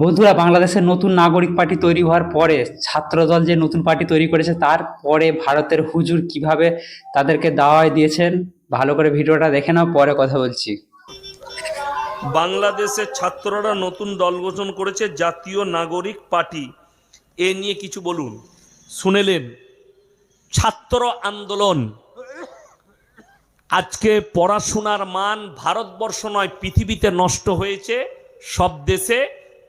বন্ধুরা বাংলাদেশের নতুন নাগরিক পার্টি তৈরি হওয়ার পরে, ছাত্রদল যে নতুন পার্টি তৈরি করেছে তারপরে ভারতের হুজুর কীভাবে তাদেরকে দাওয়াই দিয়েছেন, ভালো করে ভিডিওটা দেখে নাও, পরে কথা বলছি। বাংলাদেশের ছাত্ররা নতুন দল গঠন করেছে, জাতীয় নাগরিক পার্টি। এ নিয়ে কিছু বলুন। শুনেলেন, ছাত্র আন্দোলন। আজকে পড়াশোনার মান ভারতবর্ষ নয়, পৃথিবীতে নষ্ট হয়েছে সব দেশে।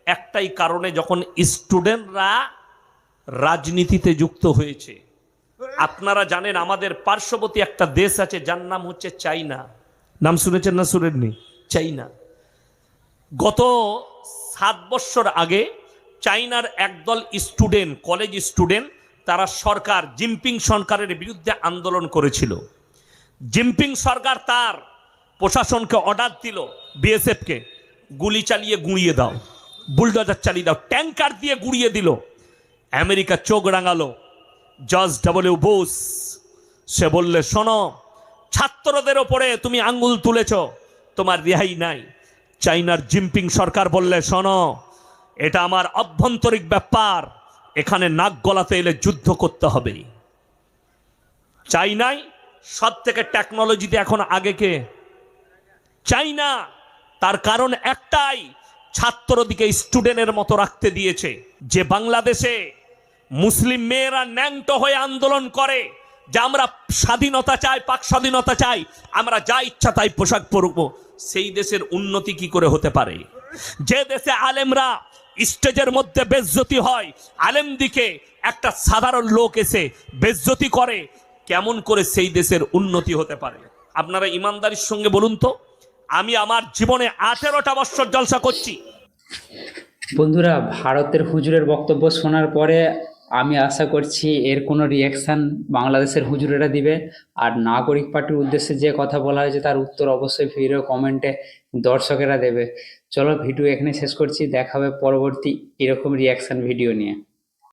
একটাই কারণে যখন স্টুডেন্টরা রাজনীতিতে যুক্ত হয়েছে। আপনারা জানেন আমাদের পার্শ্ববর্তী একটা দেশ আছে, যার নাম হচ্ছে চাইনা। নাম শুনেছেন না শুনেননি? চাইনা। গত সাত বছর আগে চাইনার একদল স্টুডেন্ট, কলেজ স্টুডেন্ট, তারা সরকার, জিনপিং সরকারের বিরুদ্ধে আন্দোলন করেছিল। জিনপিং সরকার তার প্রশাসনকে অর্ডার দিল বিএসএফকে গুলি চালিয়ে গুঁড়িয়ে দাও। বুলডোজার চালিয়ে দাও ট্যাঙ্কার দিয়ে গুঁড়িয়ে দিল। আমেরিকা চোখ রাঙালো। জর্জ ডাবলিউ বোস সে বললে, শোনো, ছাত্রদের ওপরে তুমি আঙ্গুল তুলেছ, তোমার রেহাই নাই। চাইনার জিনপিং সরকার বললে, শোনো, এটা আমার অভ্যন্তরিক ব্যাপার, এখানে নাক গলাতে এলে যুদ্ধ করতে হবে। চাইনাই সব থেকে টেকনোলজিতে এখন আগে কে? চাইনা, তার কারণ একটাই ছাত্রদিকে স্টুডেন্টের মতো রাখতে দিয়েছে। যে বাংলাদেশে মুসলিম মেয়েরা ন্যাংটো হয়ে আন্দোলন করে, যে আমরা স্বাধীনতা চাই, পাক স্বাধীনতা চাই, আমরা যা ইচ্ছা তাই পোশাক পরব, সেই দেশের উন্নতি কি করে হতে পারে? যে দেশে আলেমরা স্টেজের মধ্যে বেজ্জতি হয়, আলেম দিকে একটা সাধারণ লোক এসে বেজ্জতি করে, কেমন করে সেই দেশের উন্নতি হতে পারে? আপনারা ইমানদারির সঙ্গে বলুন তো। আমি আমার জীবনে আঠেরোটা বছর জলসা করছি। বন্ধুরা, ভারতের হুজুরের বক্তব্য শোনার পরে আমি আশা করছি এর কোনো রিয়াকশান বাংলাদেশের হুজুরেরা দিবে। আর নাগরিক পার্টির উদ্দেশ্যে যে কথা বলা হয়েছে তার উত্তর অবশ্যই ভিডিও কমেন্টে দর্শকেরা দেবে। চলো, ভিডিও এখানে শেষ করছি। দেখা হবে পরবর্তী এরকম রিয়াকশান ভিডিও নিয়ে।